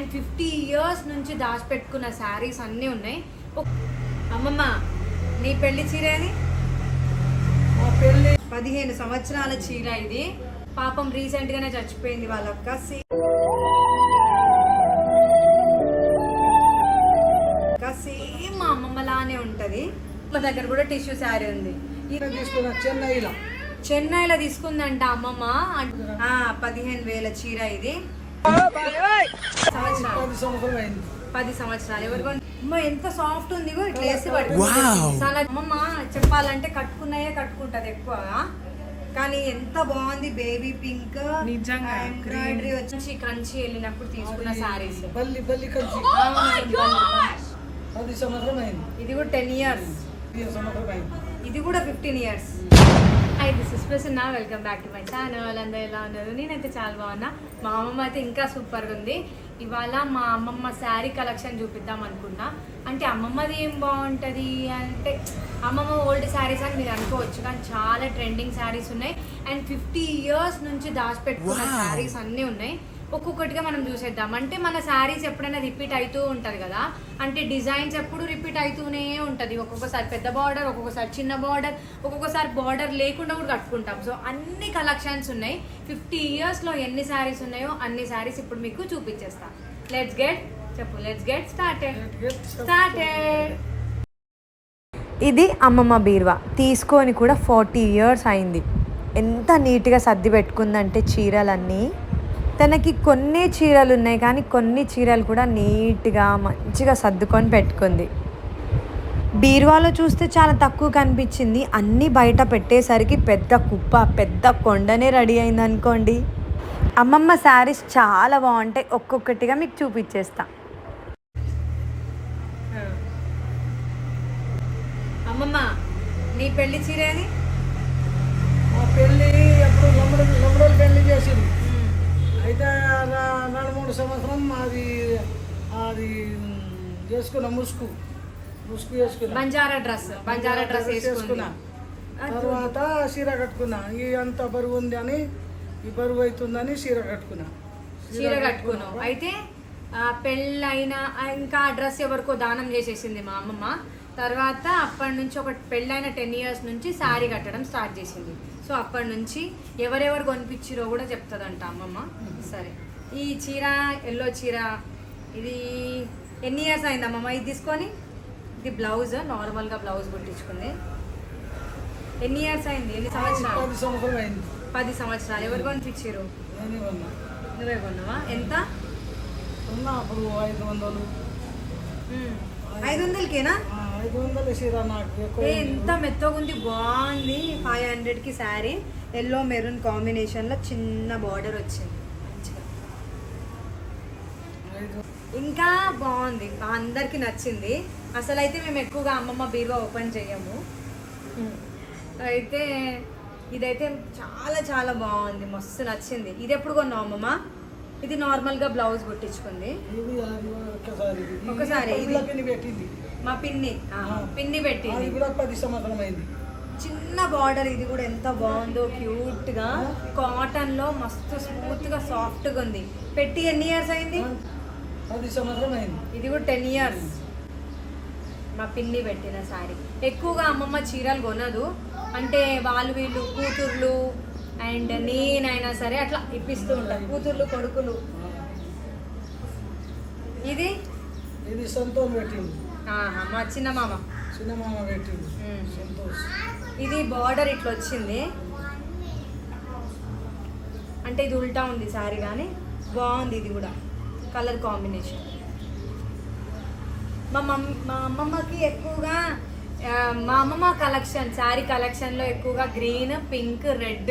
And fifty years నుంచి దాచిపెట్టుకున్న శారీస్ అన్నీ ఉన్నాయి. అమ్మమ్మ నీ పెళ్ళి చీర అది మా పెళ్ళి పదిహేను సంవత్సరాల చీర ఇది. పాపం రీసెంట్ గానే చచ్చిపోయింది వాళ్ళ అక్క. సే- అక్క సేమ్ మా అమ్మమ్మ లానే ఉంటది. మా దగ్గర కూడా టిష్యూ శారీ ఉంది. చెన్నైలో. చెన్నైలో తీసుకుందంట అమ్మమ్మ. పదిహేను వేల చీర ఇది. పది సంవత్సరాలు. ఎవరు కొన్- అమ్మ ఎంత సాఫ్ట్ ఉంది ఇగో ఇట్లా వేసి పట్టుకుంటుంది. చాలా అమ్మమ్మ చెప్పాలంటే కట్టుకున్నాయే కట్టుకుంటది ఎక్కువగా కానీ ఎంత బాగుంది బేబీ పింక్ నిజంగా, ఎంబ్రాయిడరీ వచ్చి కంచి వెళ్ళినప్పుడు తీసుకున్న సారీస్ బల్లి బల్లి పది సంవత్సరం అయింది. ఇది కూడా టెన్ ఇయర్స్ ఇది కూడా fifteen years hi this is Prasanna welcome back to my channel అందరూ ఎలా ఉన్నారు? నేనైతే చాలా బాగున్నా. మా అమ్మమ్మ అయితే ఇంకా సూపర్గా ఉంది. ఇవాళ మా అమ్మమ్మ శారీ కలెక్షన్ చూపిద్దాం అనుకున్నా. అంటే అమ్మమ్మది ఏం బాగుంటుంది అంటే అమ్మమ్మ ఓల్డ్ శారీస్ అని మీరు అనుకోవచ్చు కానీ చాలా ట్రెండింగ్ శారీస్ ఉన్నాయి. అండ్ ఫిఫ్టీ ఇయర్స్ నుంచి దాచిపెట్టుకున్న శారీస్ అన్నీ ఉన్నాయి. ఒక్కొక్కటిగా మనం చూసేద్దాం. అంటే మన శారీస్ ఎప్పుడైనా రిపీట్ అవుతూ ఉంటుంది కదా? అంటే డిజైన్స్ ఎప్పుడు రిపీట్ అవుతూనే ఉంటుంది. ఒక్కొక్కసారి పెద్ద బార్డర్ ఒక్కొక్కసారి చిన్న బార్డర్ ఒక్కొక్కసారి బార్డర్ లేకుండా కూడా కట్టుకుంటాం. సో అన్ని కలెక్షన్స్ ఉన్నాయి. ఫిఫ్టీ ఇయర్స్లో ఎన్ని శారీస్ ఉన్నాయో అన్ని శారీస్ ఇప్పుడు మీకు చూపించేస్తాను లెట్స్ గెట్ చెప్పు లెట్స్ గెట్ స్టార్టెడ్ స్టార్టెడ్ ఇది అమ్మమ్మ బీరువా. తీసుకొని కూడా ఫార్టీ ఇయర్స్ అయింది. ఎంత నీట్గా సర్ది పెట్టుకుందంటే చీరలన్నీ. తనకి కొన్ని చీరలు ఉన్నాయి కానీ కొన్ని చీరలు కూడా నీట్గా మంచిగా సర్దుకొని పెట్టుకుంది. బీరువాలో చూస్తే చాలా తక్కువ కనిపించింది. అన్నీ బయట పెట్టేసరికి పెద్ద కుప్ప పెద్ద కొండనే రెడీ అయింది అనుకోండి. అమ్మమ్మ శారీస్ చాలా బాగుంటాయి. ఒక్కొక్కటిగా మీకు చూపించేస్తా. అమ్మమ్మ నీ పెళ్ళి చీర అది మా పెళ్ళి ఎప్పుడు సంవత్సరం అది అది చేసుకున్నా ముసుగు ముసుగు వేసుకున్నా బంజారా డ్రెస్ బంజారా డ్రెస్ వేసుకున్నా తర్వాత చీర కట్టుకున్నా. ఈ అంత బరువు ఉంది అని ఈ బరువు అవుతుందని చీర కట్టుకున్నా. చీర కట్టుకున్నావు. అయితే పెళ్ళైన ఇంకా ఆ డ్రెస్ ఎవరికో దానం చేసేసింది మా అమ్మమ్మ. తర్వాత అప్పటి నుంచి ఒక పెళ్ళైన టెన్ ఇయర్స్ నుంచి శారీ కట్టడం స్టార్ట్ చేసింది. సో అప్పటి నుంచి ఎవరెవరు కొనిపించిరో కూడా చెప్తుందంట అమ్మమ్మ. సరే. ఈ చీర ఎల్లో చీర ఇది ఎన్ని ఇయర్స్ అయింది అమ్మమ్మ? ఇది తీసుకొని? ఇది బ్లౌజ్ నార్మల్గా బ్లౌజ్ కుట్టించుకుంది. ఎన్ని ఇయర్స్ అయింది? ఎన్ని సంవత్సరాలు? పది సంవత్సరాలు ఎవరు కొనిపించారు? నువ్వే కొన్నావా? ఎంత? అప్పుడు ఐదు వందలు. ఐదు వందలకేనా? ఐదు వందల చీర నాకు ఎక్కువ ఏ, ఎంత మెత్తగా ఉంది బాగుంది. ఫైవ్ హండ్రెడ్కి శారీ. ఎల్లో మెరూన్ కాంబినేషన్లో చిన్న బార్డర్ వచ్చింది మంచిగా ఐదు ఇంకా బాగుంది. అందరికి నచ్చింది. అసలు అయితే మేము ఎక్కువగా అమ్మమ్మ బీరువా ఓపెన్ చేయము అయితే ఇదైతే చాలా చాలా బాగుంది. మస్తు నచ్చింది. ఇది ఎప్పుడు కొన్నావు అమ్మమ్మ? ఇది నార్మల్గా బ్లౌజ్ కుట్టించుకుంది. పెట్టింది. మా పిన్ని. పిన్ని అది పెట్టింది కూడా పది సంవత్సరం అయింది. చిన్న బార్డర్ ఇది కూడా ఎంత బాగుందో క్యూట్గా కాటన్లో మస్తు స్మూత్గా సాఫ్ట్గా ఉంది. పెట్టి ఎన్ని ఇయర్స్ అయింది? పది సంవత్సరం అయింది. ఇది కూడా టెన్ ఇయర్స్ మా పిన్ని పెట్టిన సారీ ఎక్కువగా అమ్మమ్మ చీరలు కొనదు. అంటే వాళ్ళు వీళ్ళు కూతుర్లు అండ్ నేనైనా సరే అట్లా ఇప్పిస్తూ ఉంటారు కూతుర్లు కొడుకులు. ఇది? ఇది సంతోష్ పెట్టింది. మా చిన్న మామ చిన్న మామ. పెట్టింది. సంతోష్. ఇది బార్డర్ ఇట్లా వచ్చింది. అంటే ఇది ఉల్టా ఉంది సారీ కానీ బాగుంది ఇది కూడా. Colour combination. మా మమ్ మా అమ్మమ్మకి ఎక్కువగా మా అమ్మమ్మ కలెక్షన్ శారీ కలెక్షన్లో ఎక్కువగా గ్రీన్ పింక్ రెడ్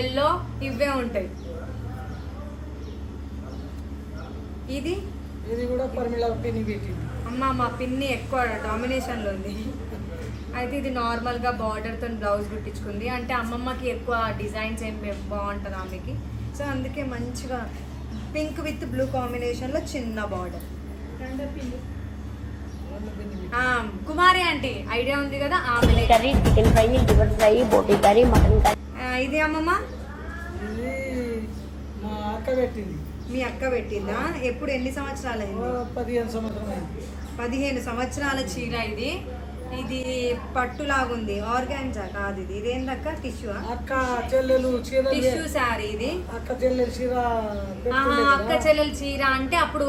ఎల్లో ఇవే ఉంటాయి. ఇది? ఇది కూడా అమ్మ మా పిన్ని ఎక్కువ డామినేషన్లో ఉంది. అయితే ఇది నార్మల్గా బార్డర్తో బ్లౌజ్ కుట్టించుకుంది. అంటే అమ్మమ్మకి ఎక్కువ డిజైన్స్ ఏం బాగుంటుంది ఆమెకి? సో అందుకే మంచిగా పింక్ విత్ బ్లూ కాంబినేషన్లో చిన్న బార్డర్. కుమారి ఆంటీ ఐడియా ఉంది కదా ఆమె curry chicken fry liver fry బోటీ కర్రీ మటన్ కర్రీ. ఇది అమ్మమ్మ? మా అక్క పెట్టింది. మీ అక్క పెట్టిందా? ఎప్పుడు ఎన్ని సంవత్సరాలు అయింది పదిహేను సంవత్సరం అయింది పదిహేను సంవత్సరాల చీర ఇది. ఇది పట్టులాగుంది ఆర్గాన్జా కాదు ఇది. ఇదేందక్క? టిష్యూ అక్క చెల్లెలు చీర టిష్యూ శారీ ఇది. అక్క చెల్లెలు చీర అక్క. చెల్లెల చీర అంటే అప్పుడు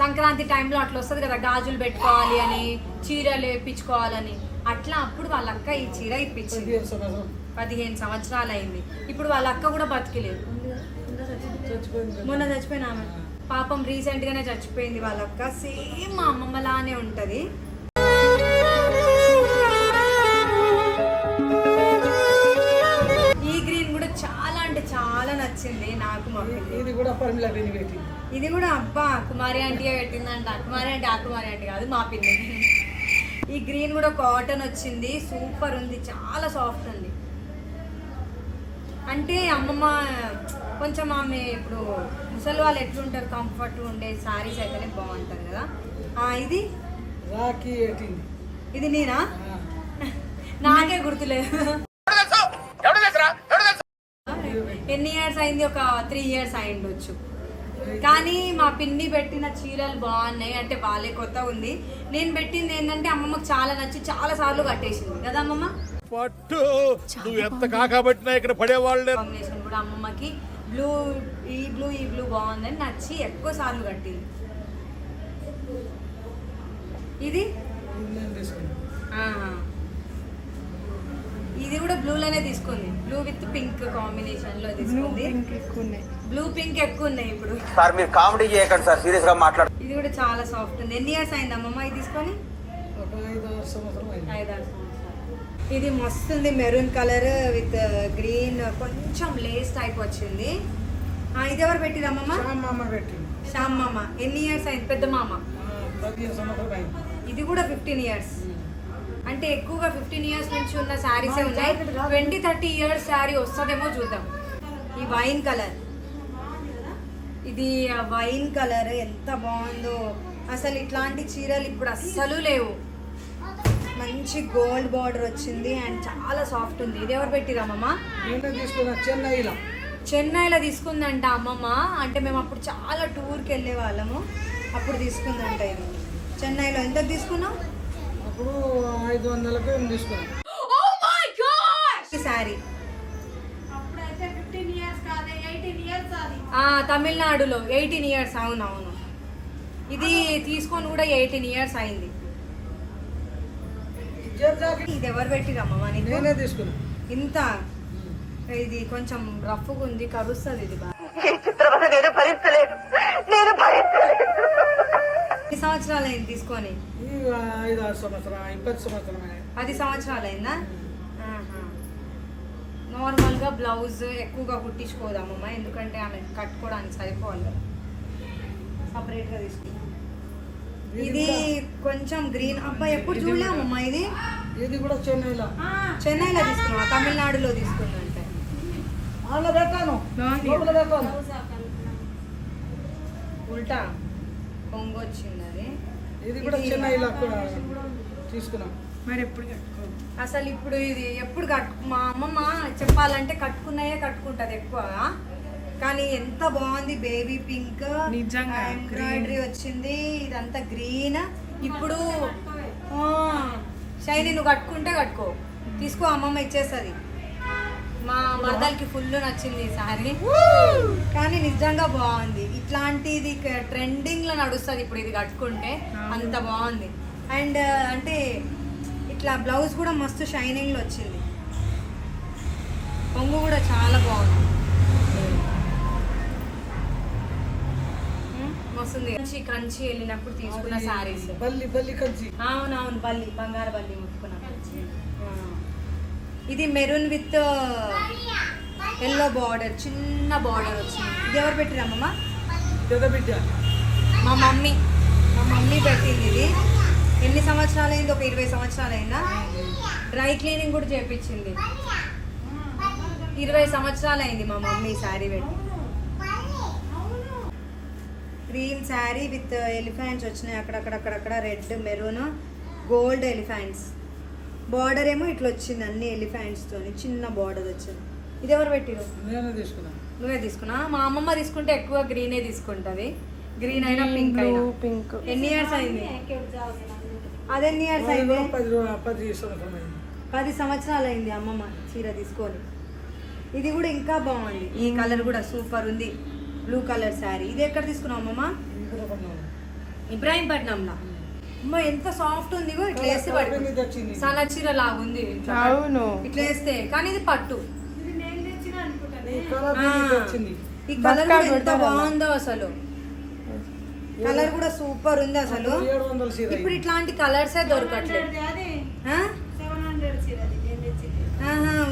సంక్రాంతి టైంలో అట్లా వస్తుంది కదా గాజులు పెట్టుకోవాలి అని చీరలు వేపించుకోవాలని. అట్లా అప్పుడు వాళ్ళ అక్క ఈ చీర ఇప్పించింది. పదిహేను సంవత్సరం పదిహేను సంవత్సరాలు అయింది. ఇప్పుడు వాళ్ళ అక్క కూడా బతికిలేదు. మొన్న చచ్చిపోయిన ఆమె పాపం రీసెంట్ గానే చచ్చిపోయింది వాళ్ళ అక్క. సేమ్ మా అమ్మమ్మ లానే ఉంటది. నచ్చింది నాకు ఇది కూడా పరిమిళ ఇది కూడా అబ్బా కుమారి ఆంటీ పెట్టిందంట. కుమారి ఆంటీ ఆ కుమారి ఆంటీ కాదు మా పిల్లి ఈ గ్రీన్ కూడా కాటన్ వచ్చింది. సూపర్ ఉంది. చాలా సాఫ్ట్ ఉంది. అంటే అమ్మమ్మ కొంచెం ఆమె ఇప్పుడు ముసలి వాళ్ళు ఎట్లుంటారు? కంఫర్ట్ ఉండే సారీస్ అయితేనే బాగుంటుంది కదా. ఇది? రాఖీ ఇది నేనా? నాకే గుర్తులేదు. ఎన్ని ఇయర్స్ అయింది? ఒక త్రీ ఇయర్స్ అయిండొచ్చు. కానీ మా పిన్ని పెట్టిన చీరలు బాగున్నాయి. అంటే వాళ్ళే కొత్త ఉంది. నేను పెట్టింది ఏంటంటే అమ్మమ్మకి చాలా నచ్చి చాలా సార్లు కట్టేసింది. కదా అమ్మమ్మ? పట్టు! నువ్వు ఎంత కాకబట్టినా ఇక్కడ పడేవాళ్ళే. కాంబినేషన్ కూడా అమ్మమ్మకి. బ్లూ ఈ బ్లూ ఈ బ్లూ బాగుందని నచ్చి ఎక్కువ సార్లు కట్టింది. ఇది? ఇది కూడా బ్లూలోనే తీసుకుంది. బ్లూ విత్ పింక్ కాంబినేషన్లో తీసుకుంది. బ్లూ పింక్ ఎక్కువ ఉన్నాయి ఇప్పుడు. సార్ మీరు కామెడీ చేయకండి సార్ సీరియస్గా మాట్లాడు ఇది కూడా చాలా సాఫ్ట్ ఉంది. ఎన్ని ఇయర్స్ అయింది అమ్మమ్మ ఇది తీసుకొని? ఇది మస్తుంది మెరూన్ కలర్ విత్ గ్రీన్ కొంచెం లేస్ టైప్ వచ్చింది. ఇది ఎవరు పెట్టిరు అమ్మమ్మ? శ్యామమ్మ పెట్టింది. శ్యామ్ మామ. ఎన్ని ఇయర్స్ అయింది? పెద్ద మామ. ఇది కూడా ఫిఫ్టీన్ ఇయర్స్ అంటే ఎక్కువగా ఫిఫ్టీన్ ఇయర్స్ నుంచి ఉన్న శారీసే ఉన్నాయి. ట్వంటీ థర్టీ ఇయర్స్ శారీ వస్తుందేమో చూద్దాం. ఈ వైన్ కలర్ ఇది వైన్ కలర్ ఎంత బాగుందో. అసలు ఇట్లాంటి చీరలు ఇప్పుడు అస్సలు లేవు. మంచి గోల్డ్ బార్డర్ వచ్చింది అండ్ చాలా సాఫ్ట్ ఉంది. ఇది ఎవరు తీసుకున్నా చెన్నైలో. చెన్నైలో తీసుకుందంట అమ్మమ్మ. అంటే మేము అప్పుడు చాలా టూర్కి వెళ్ళే వాళ్ళము. అప్పుడు తీసుకుందంట ఇది. చెన్నైలో. ఎంత తీసుకున్నాం అప్పుడు ఐదు వందలకు ఏం తీసుకున్నాం. ఈ తమిళనాడులో ఎయిటీన్ ఇయర్స్ అవును అవును ఇది తీసుకొని కూడా ఎయిటీన్ ఇయర్స్ అయింది. ఇది ఎవరు పెట్టిరమ్మా నేనే తీసుకున్నా. ఇంత? ఇది కొంచెం రఫ్గా ఉంది కరుస్తుంది ఇది బాగా. ఎన్ని సంవత్సరాలు అయింది తీసుకొని? ఈ ఐదు ఆరు సంవత్సరం ఇప్పటి సంవత్సరం అయింది. పది సంవత్సరాలు అయిందా నార్మల్గా బ్లౌజ్ ఎక్కువగా కుట్టించుకోదామమ్మా ఎందుకంటే ఆమె కట్టుకోవడానికి సరిపోవాలి కదా. సపరేట్గా తీసుకుంటాం ఇది కొంచెం గ్రీన్ అబ్బా ఎప్పుడు చూడలేమమ్మా ఇది? ఇది కూడా చెన్నైలో. చెన్నైలో తీసుకున్నా తమిళనాడులో పెట్టాను ఉల్టా కొంగు వచ్చింది అది. ఇది కూడా చెన్నైలో కూడా తీసుకున్నాం. అసలు ఇప్పుడు ఇది ఎప్పుడు కట్టు మా అమ్మమ్మ చెప్పాలంటే కట్టుకున్నాయే కట్టుకుంటది ఎక్కువగా కానీ ఎంత బాగుంది బేబీ పింక్ నిజంగా, ఎంబ్రాయిడరీ వచ్చింది ఇదంతా గ్రీన్. ఇప్పుడు షైని నువ్వు కట్టుకుంటే కట్టుకో. తీసుకో అమ్మమ్మ ఇచ్చేస్తుంది. మా మరదలకి ఫుల్ నచ్చింది ఈ సారీ. కానీ నిజంగా బాగుంది. ఇట్లాంటిది ట్రెండింగ్లో నడుస్తుంది ఇప్పుడు ఇది కట్టుకుంటే. అంత బాగుంది. అండ్ అంటే ఇట్లా బ్లౌజ్ కూడా మస్తు షైనింగ్లో వచ్చింది. కొంగు కూడా చాలా బాగుంది. ఉమ్, మస్తుంది. కంచి కంచి వెళ్ళినప్పుడు తీసుకున్న సారీస్ బల్లి బల్లి కంచి. అవునవును బల్లి బంగారు బల్లి ముట్టుకున్నాం. ఇది మెరూన్ విత్ ఎల్లో బార్డర్ చిన్న బార్డర్ వచ్చింది. ఇది ఎవరు పెట్టిరమ్మమ్మ మా మమ్మీ మా మమ్మీ పెట్టింది ఇది. ఎన్ని సంవత్సరాలు అయింది ఒక ఇరవై సంవత్సరాలు అయిందా డ్రై క్లీనింగ్ కూడా చేపించింది. ఇరవై సంవత్సరాలు అయింది మా మమ్మీ శారీ పెట్టి. క్రీమ్ శారీ విత్ ఎలిఫెంట్స్ వచ్చినాయి. అక్కడక్కడక్కడక్కడ red maroon gold elephants. Border ఏమో ఇట్లా వచ్చింది అన్ని ఎలిఫెంట్స్ తోని. చిన్న బార్డర్ వచ్చింది. ఇది ఎవరు పెట్టిరు? నేనే తీసుకున్నాను నువ్వే తీసుకున్నా? మా అమ్మమ్మ తీసుకుంటే ఎక్కువ గ్రీనే తీసుకుంటది. గ్రీన్ అయినా పింక్ అయినా. పింక్. ఎన్ని ఇయర్స్ అయింది? అది ఎన్ని ఇయర్స్ అయింది? పది సంవత్సరాలు అయింది అమ్మమ్మ చీర తీసుకొని. ఇది కూడా ఇంకా బాగుంది. ఈ కలర్ కూడా సూపర్ ఉంది. Blue colour sari. ఇది ఎక్కడ తీసుకున్నావు అమ్మమ్మ. ఇబ్రాహీంపట్నంలో. అమ్మ ఎంత సాఫ్ట్ ఉంది ఇట్లా వేస్తే పడుతుంది సన్న చీర లాగుంది. ఇట్లా వేస్తే. కానీ ఇది పట్టు ఇది నేను తెచ్చిన అనుకుంటాను ఈ కలర్ కూడా ఎంత. బాగుందో అసలు. కలర్ కూడా సూపర్ ఉంది అసలు. ఇప్పుడు ఇట్లాంటి కలర్సే దొరకట్లేదు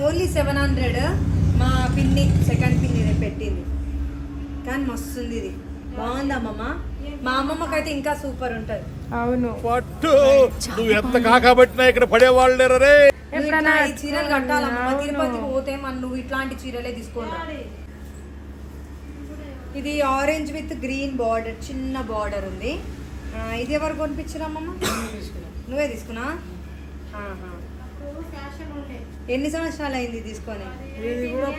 ఓన్లీ సెవెన్ హండ్రెడ్. మా పిన్ని సెకండ్ పిన్ని పెట్టింది. కానీ మస్తు ఉంది ఇది. బాగుంది అమ్మమ్మ? మా అమ్మమ్మకైతే ఇంకా సూపర్ ఉంటది. అవును. పట్టు. నువ్వు ఎంత కాకబట్టినా ఇక్కడ పడేవాళ్ళు లేరు రే ఈ చీరలు కట్టాలమ్మా తిరుపతికి పోతే మన నువ్వు ఇట్లాంటి చీరలే తీసుకోండి ఇది ఆరెంజ్ విత్ గ్రీన్ బార్డర్ చిన్న బార్డర్ ఉంది. ఇది ఎవరు కొనిపించారమ్మమ్మ? నువ్వే తీసుకున్నా? ఎన్ని సంవత్సరాలు అయింది తీసుకొని?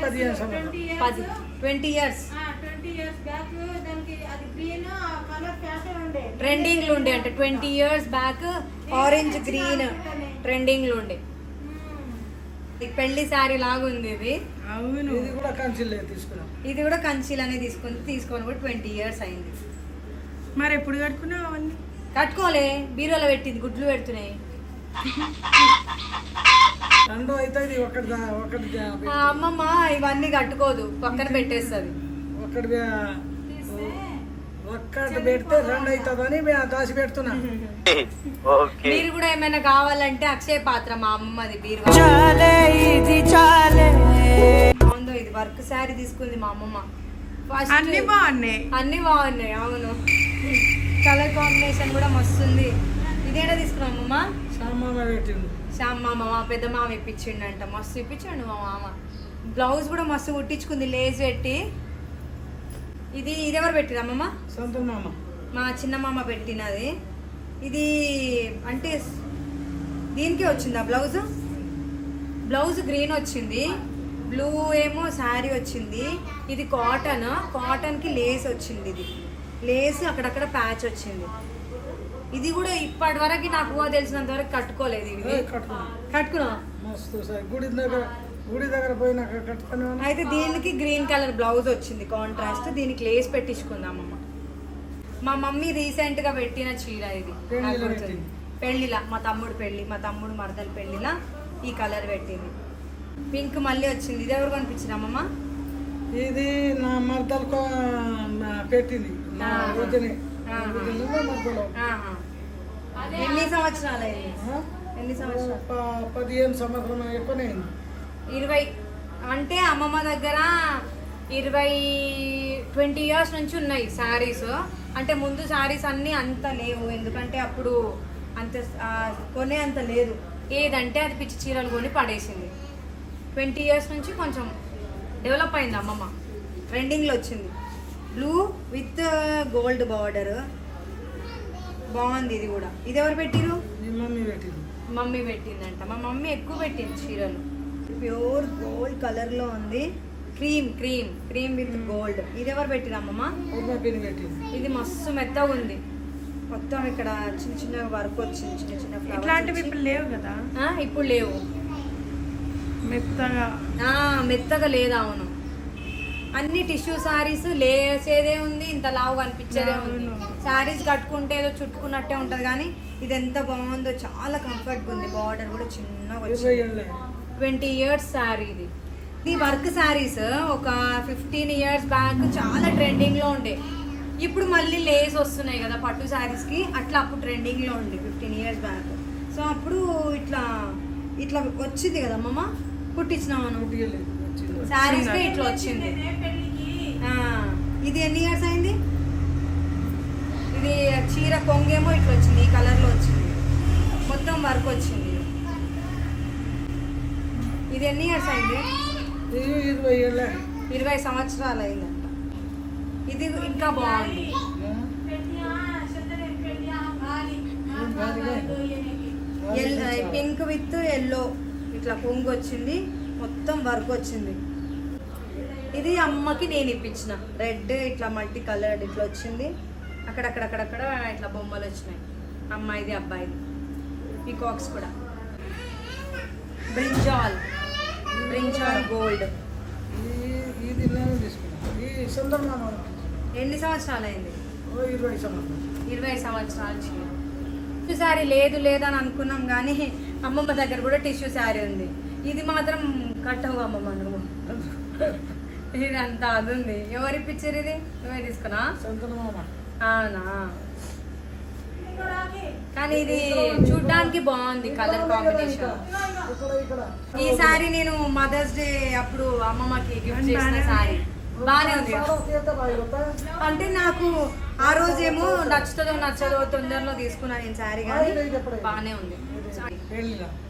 పది twenty years twenty years back దానికి అది గ్రీన్ కలర్ ఫ్యాషన్ ఉండే. ట్రెండింగ్లో ఉండే అంటే twenty years back orange green ట్రెండింగ్లో ఉండే. పెళ్ళి శారీ లాగా ఉంది ఇది. అవును. ఇది కూడా కంచిలే తీసుకున్నాం. ఇది కూడా కంచిలనే తీసుకుంది తీసుకొని కూడా ట్వంటీ ఇయర్స్ అయింది. మరి ఎప్పుడు కట్టుకున్నావు అవన్నీ? కట్టుకోలే. బీరోలో పెట్టింది గుడ్లు పెడుతున్నాయి. రెండు అయితే ఇది ఒకటి దా- ఒకటి దా- ఆ అమ్మమ్మ ఇవన్నీ కట్టుకోదు. పక్కన పెట్టేస్తుంది. ఒకటి ఒక్కటి పెడితే రెండు అవుతుందని దాచి పెడుతున్నా. ఓకే. మీరు కూడా ఏమైనా కావాలంటే అక్షయ పాత్ర మా అమ్మమ్మది బీరువా. బాగుందో ఇది వర్క్ శారీ తీసుకుంది మా అమ్మమ్మ. అన్ని బాగున్నాయి. అన్ని బాగున్నాయి అవును. కలర్ కాంబినేషన్ కూడా మస్తు ఉంది ఇదేడా తీసుకున్నాం అమ్మమ్మ? సామాన్ పెట్టిండు. శ్యామ్ మామ మా పెద్ద మామ ఇప్పించిండంట. మస్తు ఇప్పించండు మా మామ. బ్లౌజ్ కూడా మస్తు కుట్టించుకుంది లేజ్ పెట్టి. ఇది ఇది ఎవరు పెట్టిరు అమ్మమ్మ? సొంత మామ. మా చిన్న మామ పెట్టినది. ఇది అంటే దీనికి వచ్చిందా బ్లౌజ్? బ్లౌజ్ గ్రీన్ వచ్చింది. బ్లూ ఏమో శారీ వచ్చింది. ఇది కాటన్. కాటన్కి లేస్ వచ్చింది ఇది. లేస్ అక్కడక్కడ ప్యాచ్ వచ్చింది. ఇది కూడా ఇప్పటి వరకు నాకు తెలిసినంత వరకు కట్టుకోలేదు ఇది. కట్టుకున్నా గుడి దగ్గర పోయినాక కట్టుకుని అయితే దీనికి గ్రీన్ కలర్ బ్లౌజ్ వచ్చింది కాంట్రాస్ట్ దీనికి లేస్ పెట్టించుకుందాం అమ్మమ్మ మా మమ్మీ రీసెంట్గా పెట్టిన చీర ఇది. పెళ్ళిలో. పెట్టింది. మా తమ్ముడు పెళ్ళి మా తమ్ముడు మరదల పెళ్ళిలా ఈ కలర్ పెట్టింది. పింక్ మళ్ళీ వచ్చింది. ఇది ఎవరు కనిపించింది అమ్మమ్మ? ఇది నా మర్దలకు పెట్టింది. మర్దలు. ఆహా. ఎన్ని సంవత్సరాలు? ఎన్ని సంవత్సరాలు? పదిహేను సంవత్సరం ఎక్కువనే అయింది. ఇరవై అంటే అమ్మమ్మ దగ్గర ఇరవై ట్వంటీ ఇయర్స్ నుంచి ఉన్నాయి శారీస్ అంటే ముందు శారీస్ అన్నీ అంత లేవు. ఎందుకంటే అప్పుడు అంత కొనే అంత లేదు. ఏదంటే అది పిచ్చి చీరలు కొని పడేసింది. ట్వంటీ ఇయర్స్ నుంచి కొంచెం డెవలప్ అయింది అమ్మమ్మ. ట్రెండింగ్లో వచ్చింది. బ్లూ విత్ గోల్డ్ బార్డర్ బాగుంది ఇది కూడా. ఇది ఎవరు పెట్టిరు మమ్మీ పెట్టింది. మమ్మీ పెట్టిందంట. మా మమ్మీ ఎక్కువ పెట్టింది చీరలు. ప్యూర్ గోల్డ్ కలర్లో ఉంది. Cream cream cream with gold. ఇది ఎవరు పెట్టింది. ఇది మస్తు మెత్తగా ఉంది. మొత్తం ఇక్కడ చిన్న చిన్న వర్క్ వచ్చింది చిన్న చిన్న ఇట్లాంటివి. ఇప్పుడు లేవు కదా? ఇప్పుడు లేవు. మెత్తగా. మెత్తగా లేదు అవును. అన్ని టిష్యూ సారీస్ లేసేదే ఉంది ఇంత లావు కనిపించేదే ఉంది. సారీస్ కట్టుకుంటే ఏదో చుట్టుకున్నట్టే ఉంటది కానీ ఇది ఎంత బాగుందో చాలా కంఫర్ట్ ఉంది. బార్డర్ కూడా చిన్నగా వచ్చింది. ట్వంటీ ఇయర్స్ శారీ ఇది. ఈ వర్క్ శారీస్ ఒక ఫిఫ్టీన్ ఇయర్స్ బ్యాక్ చాలా ట్రెండింగ్లో ఉండే. ఇప్పుడు మళ్ళీ లేస్ వస్తున్నాయి కదా పట్టు శారీస్కి అట్లా అప్పుడు ట్రెండింగ్లో ఉండే ఫిఫ్టీన్ ఇయర్స్ బ్యాక్. సో అప్పుడు ఇట్లా ఇట్లా వచ్చింది కదా అమ్మమ్మ? కుట్టించినాం మనం శారీస్కి ఇట్లా వచ్చింది. ఆ, ఇది ఎన్ని ఇయర్స్ అయింది? ఇది చీర కొంగేమో ఇట్లా వచ్చింది. ఈ కలర్లో వచ్చింది. మొత్తం వర్క్ వచ్చింది. ఇది ఎన్ని ఇయర్స్ అయింది? ఇరవై ఏళ్ళే. ఇరవై సంవత్సరాలు అయిందంట ఇది ఇంకా బాగుంది. పింక్ విత్ ఎల్లో ఇట్లా కొంగు వచ్చింది. మొత్తం వర్క్ వచ్చింది. ఇది అమ్మకి నేను ఇప్పించిన. రెడ్ ఇట్లా మల్టీ కలర్ ఇట్లా వచ్చింది. అక్కడక్కడక్కడక్కడ ఇట్లా బొమ్మలు వచ్చినాయి. అమ్మాయిది అబ్బాయిది. ఈ కాక్స్ కూడా. బ్రింజాల్. Brinjal gold. ఈ ఇది చంద్రమామ ఎన్ని సంవత్సరాలు అయింది ఓ ఇరవై సంవత్సరాలు. ఇరవై సంవత్సరాలు టిష్యూ శారీ లేదు లేదని అనుకున్నాం కానీ అమ్మమ్మ దగ్గర కూడా టిష్యూ శారీ ఉంది. ఇది మాత్రం కట్టవు అమ్మమ్మ నువ్వు. ఇది అంత అది ఉంది. ఎవరు ఇప్పించారు ఇది? నువ్వే తీసుకున్నా అవునా? కానీ ఇది చూడ్డానికి బాగుంది కలర్ కాంబినేషన్ ఈసారి నేను మదర్స్ డే అప్పుడు అమ్మమ్మకి గిఫ్ట్ చేసిన సారీ. బానే ఉంది. అంటే నాకు ఆ రోజేమో నచ్చుతుందో నచ్చదో తొందరలో తీసుకున్నా నేను శారీ కానీ బాగానే ఉంది.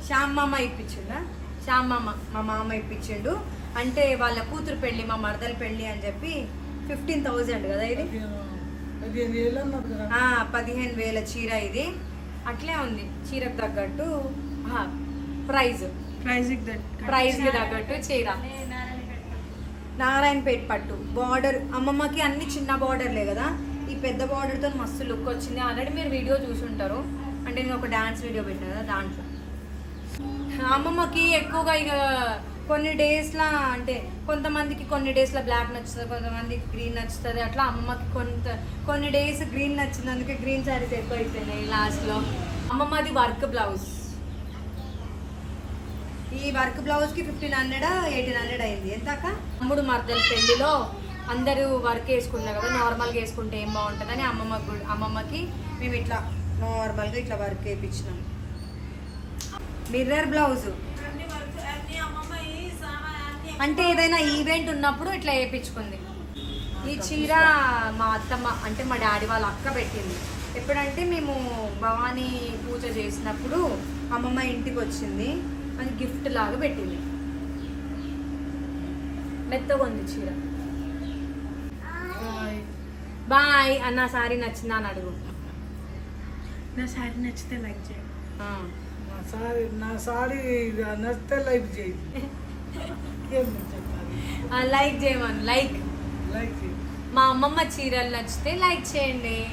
శ్యామ్మమ్మ ఇప్పించిందా? శ్యామ్మమ్మ మా మామ ఇప్పించిండు. అంటే వాళ్ళ కూతురు పెళ్ళి మా మరదల పెళ్ళి అని చెప్పి ఫిఫ్టీన్ థౌజండ్ కదా ఇది? పదిహేను వేల చీర ఇది. అట్లే ఉంది. చీరకు తగ్గట్టు ప్రైజ్. ప్రైజ్కి తగ్గట్టు చీర. నారాయణపేట పట్టు. బార్డర్. అమ్మమ్మకి అన్ని చిన్న బార్డర్లే కదా. ఈ పెద్ద బార్డర్తో మస్తు లుక్ వచ్చింది. ఆల్రెడీ మీరు వీడియో చూసి ఉంటారు అంటే నేను ఒక డాన్స్ వీడియో పెట్టాను కదా దాంట్లో. అమ్మమ్మకి ఎక్కువగా ఇక కొన్ని డేస్లా అంటే కొంతమందికి కొన్ని డేస్లో బ్లాక్ నచ్చుతుంది కొంతమందికి గ్రీన్ నచ్చుతుంది. అట్లా అమ్మమ్మకి కొంత కొన్ని డేస్ గ్రీన్ నచ్చింది అందుకే గ్రీన్ శారీస్ ఎక్కువ అయిపోయినాయి లాస్ట్లో. అమ్మమ్మది వర్క్ బ్లౌజ్. ఈ వర్క్ బ్లౌజ్కి ఫిఫ్టీన్ హండ్రెడ్ ఎయిటీన్ హండ్రెడ్ అయింది? ఎంతక తమ్ముడు మర్దల పెళ్ళిలో అందరూ వర్క్ వేసుకున్నారు కదా నార్మల్గా వేసుకుంటే ఏం బాగుంటుందని అమ్మమ్మకు అమ్మమ్మకి మేము ఇట్లా నార్మల్గా ఇట్లా వర్క్ వేయించినాం మిర్రర్ బ్లౌజ్. అంటే ఏదైనా ఈవెంట్ ఉన్నప్పుడు ఇట్లా వేయించుకుంది ఈ చీర మా అత్తమ్మ అంటే మా డాడీ వాళ్ళ అక్క పెట్టింది. ఎప్పుడంటే మేము భవానీ పూజ చేసినప్పుడు అమ్మమ్మ ఇంటికి వచ్చింది అది గిఫ్ట్ లాగా పెట్టింది. మెత్తగా ఉంది చీర. బాయ్. అన్న సారీ నచ్చిందా అని అడుగు. నా శారీ నచ్చితే లైక్ చేయండి ఆ. నా సారీ నా సారీ నచ్చితే లైక్ చేయి. లైక్ చేయమను. లైక్. మా అమ్మమ్మ చీరలు నచ్చితే లైక్ చేయండి.